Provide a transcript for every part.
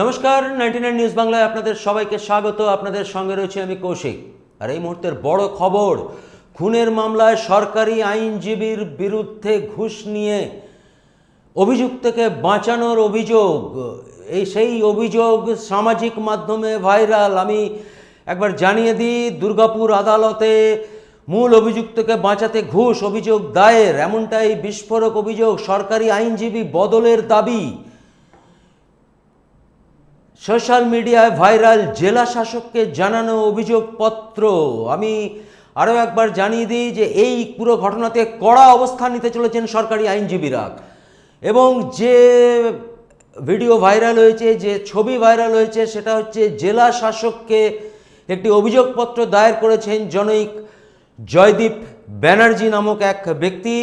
নমস্কার, ninety nine news বাংলায় আপনাদের সবাইকে স্বাগত। আপনাদের সঙ্গে রয়েছে আমি কৌশিক। আর এই মুহূর্তের বড় খবর, খুনের মামলায় সরকারি আইনজীবীর বিরুদ্ধে ঘুষ নিয়ে অভিযুক্তকে বাঁচানোর অভিযোগ। এই সেই অভিযোগ সামাজিক মাধ্যমে ভাইরাল। আমি একবার জানিয়ে দিই, দুর্গাপুর আদালতে মূল অভিযুক্তকে বাঁচাতে ঘুষ অভিযোগ দায়ের। এমনটাই বিস্ফোরক অভিযোগ সরকারি আইনজীবী বদলের দাবি। সোশ্যাল মিডিয়ায় ভাইরাল জেলা শাসককে জানানো অভিযোগপত্র। আমি আরও একবার জানিয়ে দিই যে এই পুরো ঘটনাতে কড়া অবস্থান নিতে চলেছেন সরকারি আইনজীবীরা। এবং যে ভিডিও ভাইরাল হয়েছে, যে ছবি ভাইরাল হয়েছে, সেটা হচ্ছে জেলা শাসককে একটি অভিযোগপত্র দায়ের করেছেন জনৈক জয়দীপ ব্যানার্জি নামক এক ব্যক্তি।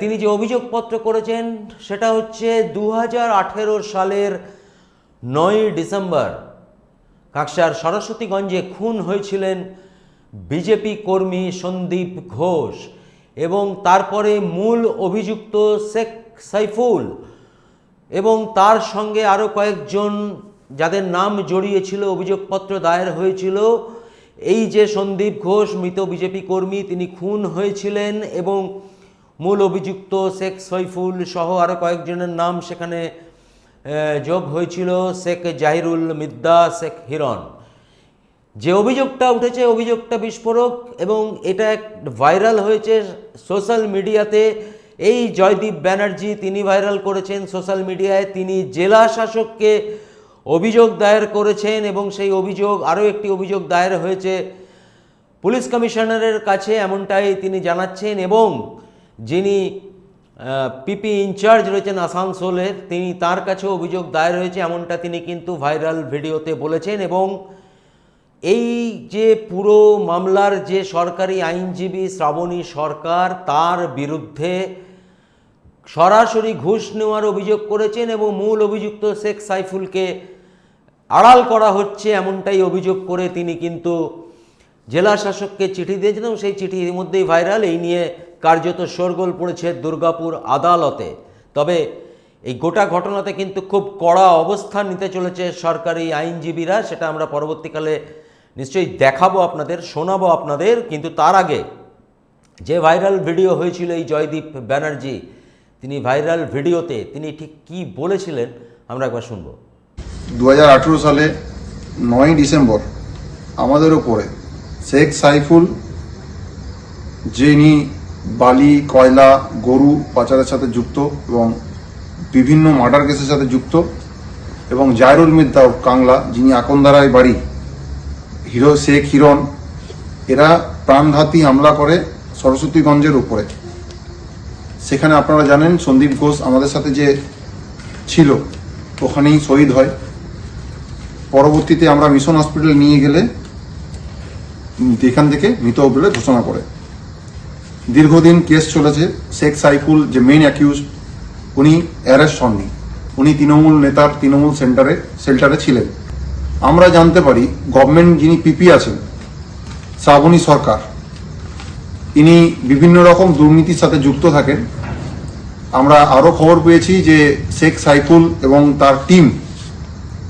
তিনি যে অভিযোগপত্র করেছেন, সেটা হচ্ছে দু হাজার আঠেরো সালের নয় ডিসেম্বর, কাকসার সরস্বতীগঞ্জে খুন হয়েছিলেন বিজেপি কর্মী সন্দীপ ঘোষ এবং তারপরে মূল অভিযুক্ত শেখ সাইফুল এবং তার সঙ্গে আরও কয়েকজন যাদের নাম জড়িয়েছিল, অভিযোগপত্র দায়ের হয়েছিল। এই যে সন্দীপ ঘোষ, মৃত বিজেপি কর্মী, তিনি খুন হয়েছিলেন এবং মূল অভিযুক্ত শেখ সৈফুল সহ আরও কয়েকজনের নাম সেখানে যোগ হয়েছিল শেখ জাহিরুল মিদ্দা, শেখ হিরণ। যে অভিযোগটা উঠেছে, অভিযোগটা বিস্ফোরক এবং এটা এক ভাইরাল হয়েছে সোশ্যাল মিডিয়াতে। এই জয়দীপ ব্যানার্জি তিনি ভাইরাল করেছেন সোশ্যাল মিডিয়ায়। তিনি জেলা শাসককে অভিযোগ দায়ের করেছেন এবং সেই অভিযোগ, আরও একটি অভিযোগ দায়ের হয়েছে পুলিশ কমিশনারের কাছে, এমনটাই তিনি জানাচ্ছেন এবং যিনি পিপি ইনচার্জ রয়েছেন আসানসোলের। তিনি তার কাছে অভিযোগ দায়ের হয়েছে, এমনটা তিনি কিন্তু ভাইরাল ভিডিওতে বলেছেন এবং এই যে পুরো মামলার যে সরকারি আইনজীবী শ্রাবণী সরকার, তার বিরুদ্ধে সরাসরি ঘুষ নেওয়ার অভিযোগ করেছেন এবং মূল অভিযুক্ত শেখ সাইফুলকে আড়াল করা হচ্ছে এমনটাই অভিযোগ করে তিনি কিন্তু জেলা শাসককে চিঠি দিয়েছেন এবং সেই চিঠি ইতিমধ্যেই ভাইরাল। এই নিয়ে কার্যত শোরগোল পড়েছে দুর্গাপুর আদালতে। তবে এই গোটা ঘটনাতে কিন্তু খুব কড়া অবস্থান নিতে চলেছে সরকারি আইনজীবীরা, সেটা আমরা পরবর্তীকালে নিশ্চয়ই দেখাবো আপনাদের, শোনাবো আপনাদের। কিন্তু তার আগে যে ভাইরাল ভিডিও হয়েছিল এই জয়দীপ ব্যানার্জি, তিনি ভাইরাল ভিডিওতে তিনি ঠিক কি বলেছিলেন আমরা একবার শুনব। দু সালে নয় ডিসেম্বর আমাদের ওপরে শেখ সাইফুল, যিনি বালি, কয়লা, গরু পাচারের সাথে যুক্ত এবং বিভিন্ন মার্ডার কেসের সাথে যুক্ত এবং জায়রুল মিদ্দা কাংলা, যিনি আকন্দারায় বাড়ি, হিরো শেখ হিরণ, এরা প্রাণঘাতী হামলা করে সরস্বতীগঞ্জের উপরে। সেখানে আপনারা জানেন, সন্দীপ ঘোষ আমাদের সাথে যে ছিল, ওখানেই শহীদ হয়। পরবর্তীতে আমরা মিশন হসপিটাল নিয়ে গেলে এখান থেকে মৃত বলে ঘোষণা করে। দীর্ঘদিন কেস চলেছে, শেখ সাইফুল যে মেইন অ্যাকিউজ উনি অ্যারেস্ট হননি। উনি তৃণমূল নেতার তৃণমূল সেন্টারে শেল্টারে ছিলেন। আমরা জানতে পারি গভর্নমেন্ট যিনি পিপি আছেন, শ্রাবণী সরকার, ইনি বিভিন্ন রকম দুর্নীতির সাথে যুক্ত থাকেন। আমরা আরও খবর পেয়েছি যে শেখ সাইফুল এবং তার টিম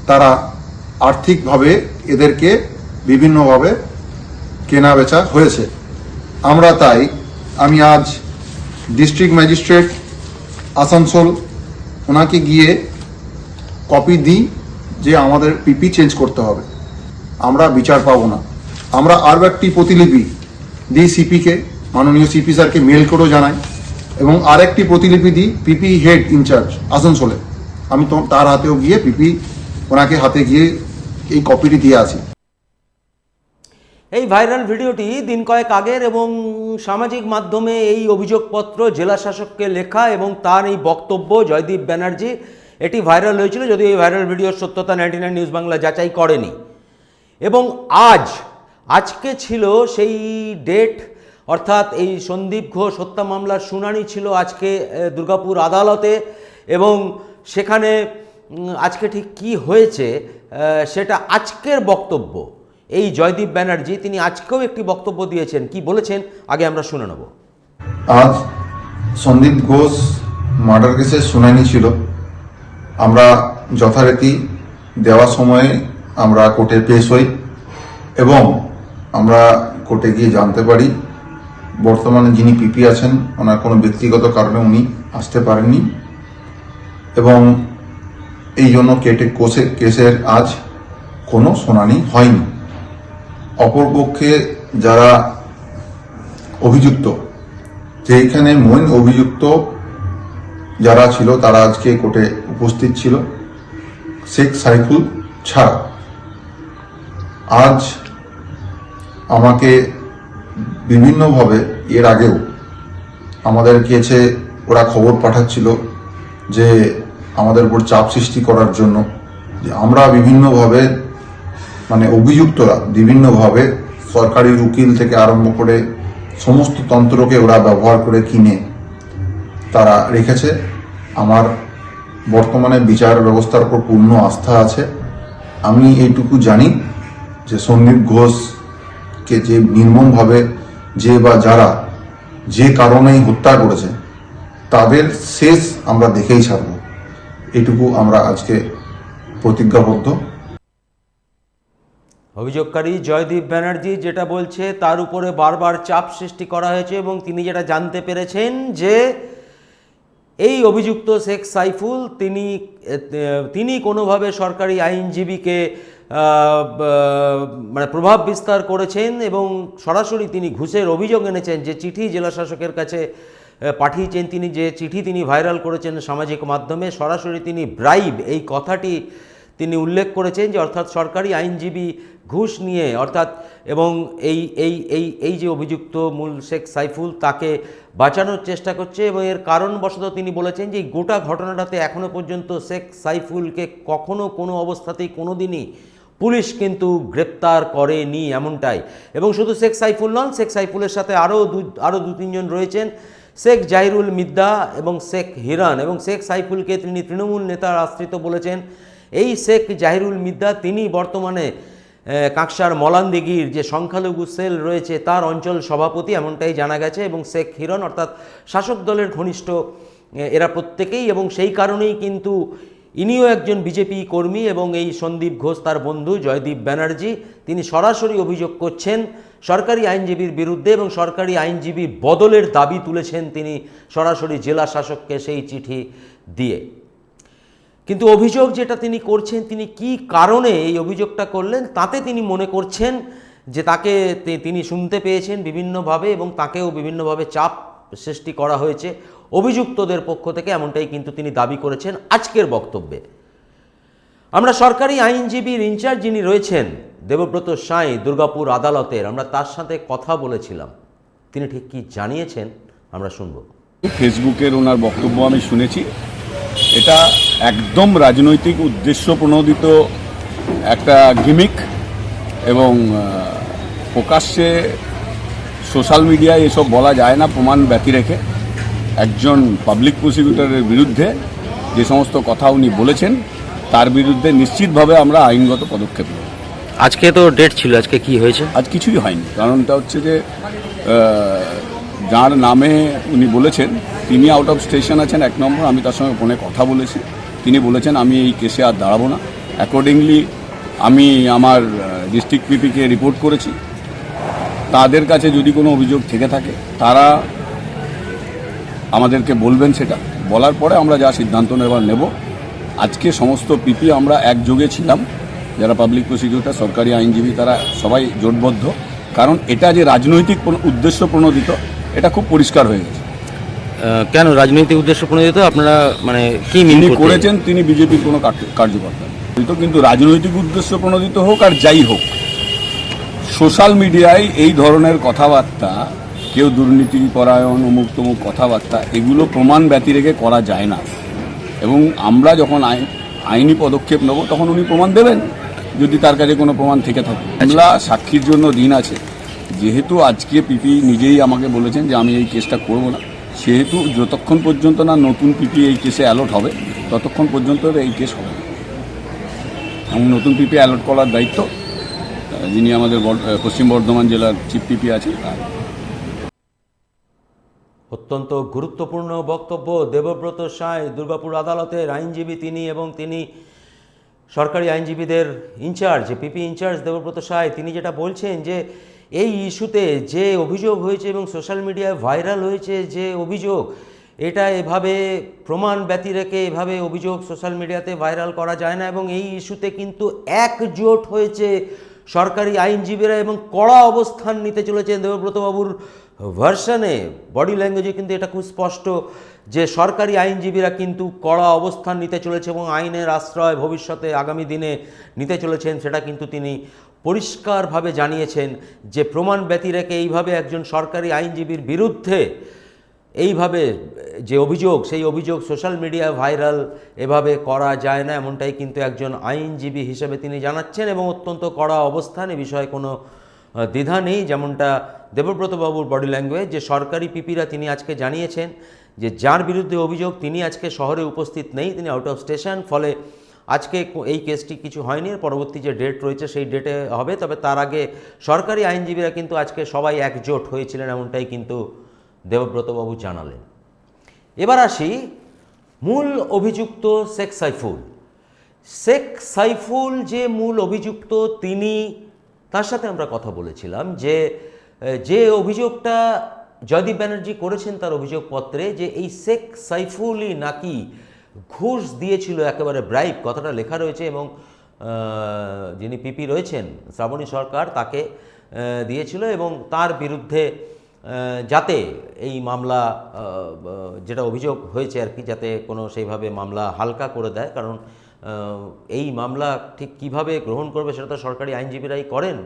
তারা আর্থিকভাবে এদেরকে বিভিন্নভাবে কেনা বেচা হয়েছে। আমরা তাই আমি আজ ডিস্ট্রিক্ট ম্যাজিস্ট্রেট আসানসোল, ওনাকে গিয়ে কপি দিই যে আমাদের পিপি চেঞ্জ করতে হবে। আমরা বিচার পাবো না। আমরা আরও একটি প্রতিলিপি দিই সিপিকে মাননীয় সিপি স্যারকে মেল করেও জানাই এবং আরেকটি প্রতিলিপি দিই পিপি হেড ইনচার্জ আসানসোলে। আমি তার হাতেও গিয়ে পিপি ওনাকে হাতে গিয়ে এই কপিটি দিয়ে আসি। এই ভাইরাল ভিডিওটি দিন কয়েক আগের এবং সামাজিক মাধ্যমে এই অভিযোগপত্র জেলা শাসককে লেখা এবং তার এই বক্তব্য জয়দীপ ব্যানার্জি, এটি ভাইরাল হয়েছিল যদি এই ভাইরাল ভিডিওর সত্যতা নাইনটি নাইন নিউজ বাংলা যাচাই করেনি। এবং আজ, আজকে ছিল সেই ডেট, অর্থাৎ এই সন্দীপ ঘোষ হত্যা মামলার শুনানি ছিল আজকে দুর্গাপুর আদালতে এবং সেখানে আজকে ঠিক কি হয়েছে সেটা আজকের বক্তব্য। এই জয়দীপ ব্যানার্জি, তিনি আজকেও একটি বক্তব্য দিয়েছেন। কি বলেছেন? আগে আমরা শুনে নেব। আজ সন্দীপ ঘোষ মার্ডার কেসের শুনানি ছিল। আমরা যথারীতি দেওয়ার সময়ে আমরা কোর্টে পেশ হই এবং আমরা কোর্টে গিয়ে জানতে পারি, বর্তমানে যিনি পিপি আছেন, ওনার কোনো ব্যক্তিগত কারণে উনি আসতে পারেননি এবং এই জন্য কেটে কোষে কেসের আজ কোনো শুনানি হয়নি। অপরপক্ষে যারা অভিযুক্ত যেখানে মূল অভিযুক্ত যারা ছিল, তারা আজকে কোর্টে উপস্থিত ছিল, শেখ সাইফুল ছাড়া। আজ আমাকে বিভিন্নভাবে এর আগেও আমাদের কাছে ওরা খবর পাঠাচ্ছিল যে আমাদের উপর চাপ সৃষ্টি করার জন্য, যে আমরা বিভিন্নভাবে মানে অভিযুক্তরা বিভিন্নভাবে সরকারি উকিল থেকে আরম্ভ করে সমস্ত তন্ত্রকে ওরা ব্যবহার করে কিনে তারা রেখেছে। আমার বর্তমানে বিচার ব্যবস্থার উপর পূর্ণ আস্থা আছে। আমি এইটুকু জানি যে সন্দীপ ঘোষকে যে নির্মমভাবে যে বা যারা যে কারণেই হত্যা করেছে, তাদের শেষ আমরা দেখেই ছাড়ব। এইটুকু আমরা আজকে প্রতিজ্ঞাবদ্ধ। অভিযোগকারী জয়দীপ ব্যানার্জি যেটা বলছে, তার উপরে বারবার চাপ সৃষ্টি করা হয়েছে এবং তিনি যেটা জানতে পেরেছেন যে এই অভিযুক্ত শেখ সাইফুল তিনি তিনি কোনোভাবে সরকারি আইনজীবীকে মানে প্রভাব বিস্তার করেছেন এবং সরাসরি তিনি ঘুষের অভিযোগ এনেছেন যে চিঠি জেলা শাসকের কাছে পাঠিয়েছেন তিনি, যে চিঠি তিনি ভাইরাল করেছেন সামাজিক মাধ্যমে, সরাসরি তিনি ব্রাইব, এই কথাটি তিনি উল্লেখ করেছেন যে, অর্থাৎ সরকারি আইনজীবী ঘুষ নিয়ে, অর্থাৎ এবং এই এই এই এই যে অভিযুক্ত মূল শেখ সাইফুল তাকে বাঁচানোর চেষ্টা করছে এবং এর কারণবশত তিনি বলেছেন যে গোটা ঘটনাটাতে এখনও পর্যন্ত শেখ সাইফুলকে কখনো কোনো অবস্থাতেই কোনো দিনই পুলিশ কিন্তু গ্রেপ্তার করেনি এমনটাই। এবং শুধু শেখ সাইফুল নন, শেখ সাইফুলের সাথে আরও দু আরও দু, তিনজন রয়েছেন। শেখ জাহিরুল মিদ্দা এবং শেখ হিরান এবং শেখ সাইফুলকে তিনি তৃণমূল নেতার আশ্রিত বলেছেন। এই শেখ জাহিরুল মিদ্দা, তিনি বর্তমানে কাঁকসার মলানদিঘির যে সংখ্যালঘু সেল রয়েছে, তার অঞ্চল সভাপতি এমনটাই জানা গেছে এবং শেখ হিরণ, অর্থাৎ শাসক দলের ঘনিষ্ঠ এরা প্রত্যেকেই এবং সেই কারণেই কিন্তু ইনিও একজন বিজেপি কর্মী এবং এই সন্দীপ ঘোষ, তার বন্ধু জয়দীপ ব্যানার্জি, তিনি সরাসরি অভিযোগ করছেন, সরকারি আইনজীবীর বিরুদ্ধে এবং সরকারি আইনজীবী বদলের দাবি তুলেছেন তিনি সরাসরি জেলা শাসককে সেই চিঠি দিয়ে। কিন্তু অভিযোগ যেটা তিনি করছেন, তিনি কি কারণে এই অভিযোগটা করলেন, তাতে তিনি মনে করছেন যে তাকে তিনি শুনতে পেয়েছেন বিভিন্নভাবে এবং তাকেও বিভিন্নভাবে চাপ সৃষ্টি করা হয়েছে। অভিযুক্তদের পক্ষ থেকে এমনটাই কিন্তু তিনি দাবি করেছেন আজকের বক্তব্যে। আমরা সরকারি আইনজীবীর ইনচার্জ যিনি রয়েছেন, দেবব্রত সাঁই, দুর্গাপুর আদালতের, আমরা তার সাথে কথা বলেছিলাম। তিনি ঠিক কি জানিয়েছেন, আমরা শুনব। ফেসবুকের ওনার বক্তব্য আমি শুনেছি। এটা একদম রাজনৈতিক উদ্দেশ্য প্রণোদিত একটা গিমিক এবং প্রকাশ্যে সোশ্যাল মিডিয়ায় এসব বলা যায় না প্রমাণ ব্যতি রেখে। একজন পাবলিক প্রসিকিউটরের বিরুদ্ধে যে সমস্ত কথা উনি বলেছেন তার বিরুদ্ধে নিশ্চিতভাবে আমরা আইনগত পদক্ষেপ নেব। আজকে তো ডেট ছিল আজকে কি হয়েছে? আজ কিছুই হয়নি। কারণটা হচ্ছে যে যার নামে উনি বলেছেন, তিনি আউট অফ স্টেশন আছেন, এক নম্বর, আমি তার সঙ্গে ফোনে কথা বলেছি। তিনি বলেছেন, আমি এই কেসে আর দাঁড়াবো না। অ্যাকর্ডিংলি আমি আমার ডিস্ট্রিক্ট পিপিকে রিপোর্ট করেছি। তাদের কাছে যদি কোনো অভিযোগ থেকে থাকে, তারা আমাদেরকে বলবেন সেটা। বলার পরে আমরা যা সিদ্ধান্ত নেবার নেব। আজকে সমস্ত পিপি আমরা একযোগে ছিলাম। যারা পাবলিক প্রসিকিউটর সরকারি আইনজীবী, তারা সবাই জোটবদ্ধ। কারণ এটা যে রাজনৈতিক উদ্দেশ্য প্রণোদিত এটা খুব পরিষ্কার হয়ে গেছে। কেন? রাজনৈতিক উদ্দেশ্য প্রণোদিত? আপনারা মানে কি মিন তিনি করেছেন তিনি বিজেপির কোনো কার্যকর্তা কিন্তু কিন্তু রাজনৈতিক উদ্দেশ্য প্রণোদিত হোক আর যাই হোক সোশ্যাল মিডিয়ায় এই ধরনের কথাবার্তা কেউ দুর্নীতি পরায়ণ অমুক তমুক কথাবার্তা এগুলো প্রমাণ ব্যতি রেখে করা যায় না। এবং আমরা যখন আইন আইনি পদক্ষেপ নেব তখন উনি প্রমাণ দেবেন যদি তার কাছে কোনো প্রমাণ থেকে থাকে। মামলা সাক্ষীর জন্য দিন আছে। যেহেতু আজকে পিপি নিজেই আমাকে বলেছেন যে আমি এই কেসটা করব না, সেহেতু যতক্ষণ পর্যন্ত না নতুন পিপি এই কেসে অ্যালট হবে, ততক্ষণ পর্যন্ত এই কেস হবে এবং নতুন পিপি অ্যালট করার দায়িত্ব যিনি আমাদের পশ্চিম বর্ধমান জেলার চিফ পিপি আছেন তার। অত্যন্ত গুরুত্বপূর্ণ বক্তব্য দেবব্রত সাঁই, দুর্গাপুর আদালতের আইনজীবী তিনি এবং তিনি সরকারি আইনজীবীদের ইনচার্জ, পিপি ইনচার্জ দেবব্রত সায় তিনি যেটা বলছেন যে এই ইস্যুতে যে অভিযোগ হয়েছে এবং সোশ্যাল মিডিয়ায় ভাইরাল হয়েছে যে অভিযোগ, এটা এভাবে প্রমাণ ব্যতি রেখে এভাবে অভিযোগ সোশ্যাল মিডিয়াতে ভাইরাল করা যায় না এবং এই ইস্যুতে কিন্তু একজোট হয়েছে সরকারি আইনজীবীরা এবং কড়া অবস্থান নিতে চলেছেন দেবব্রতবাবুর ভার্সনে। বডি ল্যাঙ্গুয়েজে কিন্তু এটা খুব স্পষ্ট যে সরকারি আইনজীবীরা কিন্তু কড়া অবস্থান নিতে চলেছে এবং আইনের আশ্রয় ভবিষ্যতে আগামী দিনে নিতে চলেছেন, সেটা কিন্তু তিনি পরিষ্কারভাবে জানিয়েছেন যে প্রমাণ ব্যতি রেখে এইভাবে একজন সরকারি আইনজীবীর বিরুদ্ধে এইভাবে যে অভিযোগ, সেই অভিযোগ সোশ্যাল মিডিয়ায় ভাইরাল, এভাবে করা যায় না, এমনটাই কিন্তু একজন আইনজীবী হিসেবে তিনি জানাচ্ছেন এবং অত্যন্ত কড়া অবস্থান, এ বিষয়ে কোনো দ্বিধা নেই, যেমনটা দেবব্রতবাবুর বডি ল্যাঙ্গুয়েজ, যে সরকারি পিপিরা তিনি আজকে জানিয়েছেন যে যার বিরুদ্ধে অভিযোগ, তিনি আজকে শহরে উপস্থিত নেই, তিনি আউট অফ স্টেশন ফলে আজকে এই কেসটি কিছু হয়নি পরবর্তী যে ডেট রয়েছে সেই ডেটে হবে, তবে তার আগে সরকারি আইনজীবীরা কিন্তু আজকে সবাই একজোট হয়েছিলেন এমনটাই কিন্তু দেবব্রতবাবু জানালেন। এবার আসি মূল অভিযুক্ত শেখ সাইফুল। শেখ সাইফুল যে মূল অভিযুক্ত, তিনি তার সাথে আমরা কথা বলেছিলাম যে যে অভিযোগটা জয়দীপ ব্যানার্জি করেছেন তার অভিযোগপত্রে যে এই শেখ সাইফুলই নাকি ঘুষ দিয়েছিল একেবারে ব্রাইব কথাটা লেখা রয়েছে এবং যিনি পিপি রয়েছেন, শ্রাবণী সরকার তাকে দিয়েছিল এবং তার বিরুদ্ধে যাতে এই মামলা যেটা অভিযোগ হয়েছে আর কি, যাতে কোনো সেইভাবে মামলা হালকা করে দেয়, কারণ এই মামলা ঠিক কীভাবে গ্রহণ করবে সেটা তো সরকারি আইনজীবীরাই করেন,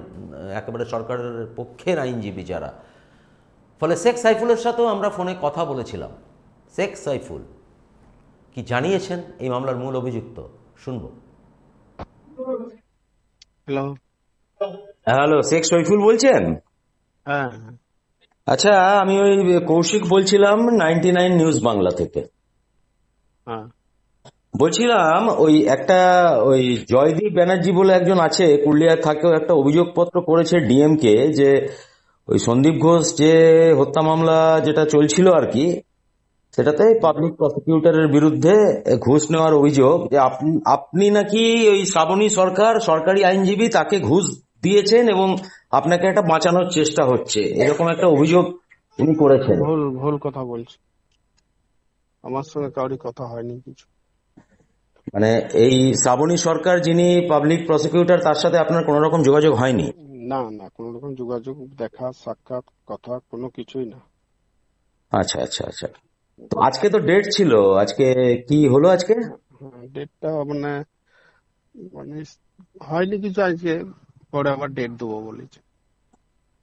একেবারে সরকারের পক্ষের আইনজীবী যারা। ফলে শেখ সাইফুলের সাথেও আমরা ফোনে কথা বলেছিলাম। শেখ সাইফুল কি জানিয়েছেন এই মামলার মূল অভিযুক্ত? শুনব। হ্যালো হ্যালো শেখ সাইফুল বলছেন? হ্যাঁ আচ্ছা আমি ওই কৌশিক বলছিলাম নাইনটি নাইন নিউজ বাংলা থেকে। হ্যাঁ। বলছিলাম ওই একটা ওই জয়দীপ ব্যানার্জি বলে একজন আছে পুরুলিয়ায় থাকেও একটা অভিযোগপত্র করেছে ডিএমকে যে ওই সন্দীপ ঘোষ যে হত্যা মামলা যেটা চলছিল আর কি সেটাতে পাবলিক প্রসিকিউটরের বিরুদ্ধে ঘুষ নেওয়ার অভিযোগ যে আপনি আপনি নাকি ওই শ্রাবণী সরকার সরকারি আইনজীবী তাকে ঘুষ দিয়েছেন এবং আপনাকে একটা বাঁচানোর চেষ্টা হচ্ছে। এরকম একটা অভিযোগ উনি করেছেন। ভুল ভুল কথা বলছি। আমার সঙ্গে কাউরি কথা হয়নি কিছু। মানে এই শ্রাবণী সরকার যিনি পাবলিক প্রসিকিউটর তার সাথে আপনার কোনো রকম যোগাযোগ হয়নি? না না কোনো রকম যোগাযোগ দেখা সাক্ষাৎ কথা কোনো কিছুই না। আচ্ছা আচ্ছা আচ্ছা। আজকে তো ডেট ছিল। আজকে কি হলো আজকে? হ্যাঁ ডেটটা মানে মানে হয়নি কিছু আজকে পরে আবার ডেট দেবো বলেছে।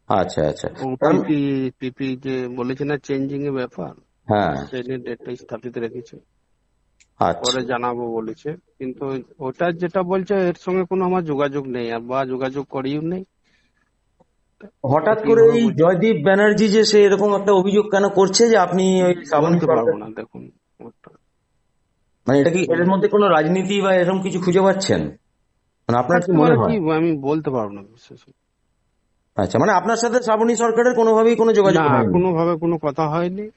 আচ্ছা আচ্ছা। পিপি পিপি যে বলেছে না চেঞ্জিং এর ব্যাপার হ্যাঁ। সেই নিয়ে ডেটটা স্থাপিত রেখেছে। আচ্ছা। পরে জানাব বলেছে। কিন্তু ওটা যেটা বলছে এর সঙ্গে কোনো আমার যোগাযোগ নেই আর বা যোগাযোগ করিও নেই। হঠাৎ করে এই জয়দীপ ব্যানার্জি যে সে এরকম একটা অভিযোগ কেন করছে যে আপনি ওই শ্রাবণী পারব না দেখুন মানে এটা কি এর মধ্যে কোনো রাজনীতি বা এরকম কিছু খুঁজে পাচ্ছেন? মানে আপনার কি মনে হয়? আমি বলতে পারব না আচ্ছা মানে আপনার সাথে শ্রাবণী সরকারের কোনোভাবেই কোনো যোগাযোগ না কোনোভাবে কোনো কথা হয়নি।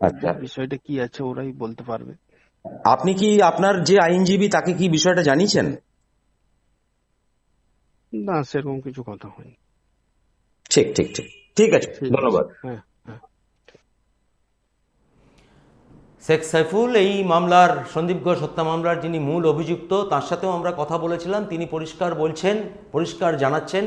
আচ্ছা। বিষয়টা কি আছে ওরাই বলতে পারবে। আপনি কি আপনার যে আইনজীবী তাকে কি বিষয়টা জানিয়েছেন? না সেরকম কিছু কথা হয়নি। ঠিক ঠিক ঠিক। ঠিক আছে ঠিক ধন্যবাদ। হ্যাঁ হ্যাঁ। শেখ সাইফুল এই মামলার সন্দীপ ঘোষ হত্যা মামলার যিনি মূল অভিযুক্ত তার সাথেও আমরা কথা বলেছিলাম। তিনি পরিষ্কার বলছেন পরিষ্কার জানাচ্ছেন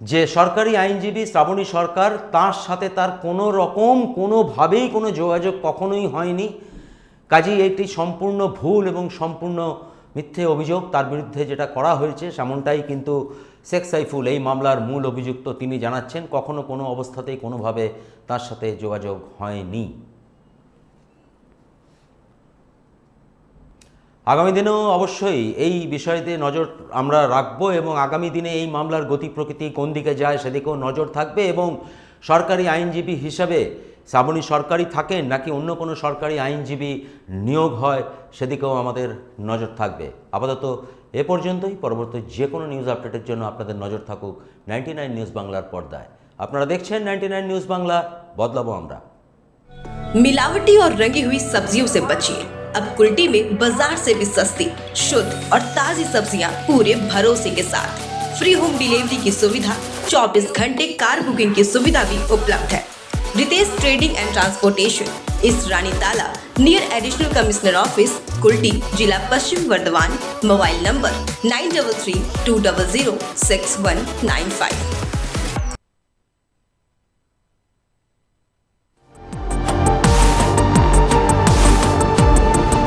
যে সরকারি আইনজীবী শ্রাবণী সরকার তার সাথে তার কোনো রকম কোনোভাবেই কোনো যোগাযোগ কখনোই হয়নি। কাজেই এটি সম্পূর্ণ ভুল এবং সম্পূর্ণ মিথ্যে অভিযোগ তার বিরুদ্ধে যেটা করা হয়েছে সেমনটাই কিন্তু শেখ সাইফুল এই মামলার মূল অভিযুক্ত তিনি জানাচ্ছেন। কখনো কোনো অবস্থাতেই কোনোভাবে তার সাথে যোগাযোগ হয়নি। আগামী দিনেও অবশ্যই এই বিষয়তে নজর আমরা রাখব এবং আগামী দিনে এই মামলার গতি প্রকৃতি কোন দিকে যায় সেদিকেও নজর থাকবে এবং সরকারি আইনজীবী হিসাবে শ্রাবণী সরকারি থাকেন নাকি অন্য কোনো সরকারি আইনজীবী নিয়োগ হয় সেদিকেও আমাদের নজর থাকবে আপাতত এ পর্যন্তই পরবর্তী যে কোনো নিউজ আপডেটের জন্য আপনাদের নজর থাকুক নাইনটি নিউজ বাংলার পর্দায় আপনারা দেখছেন নাইনটি নিউজ বাংলা বদলাবো আমরা मिलावटी और रंगी हुई सब्जियों से बचिए अब कुल्टी में बाजार से भी सस्ती शुद्ध और ताजी सब्जियां पूरे भरोसे के साथ फ्री होम डिलीवरी की सुविधा 24 घंटे कार बुकिंग की सुविधा भी उपलब्ध है Ritesh Trading and Transportation is Ranitala near Additional Commissioner Office, Kulti, Jila Pashchim Vardhaman. Mobile number 933 200 6195.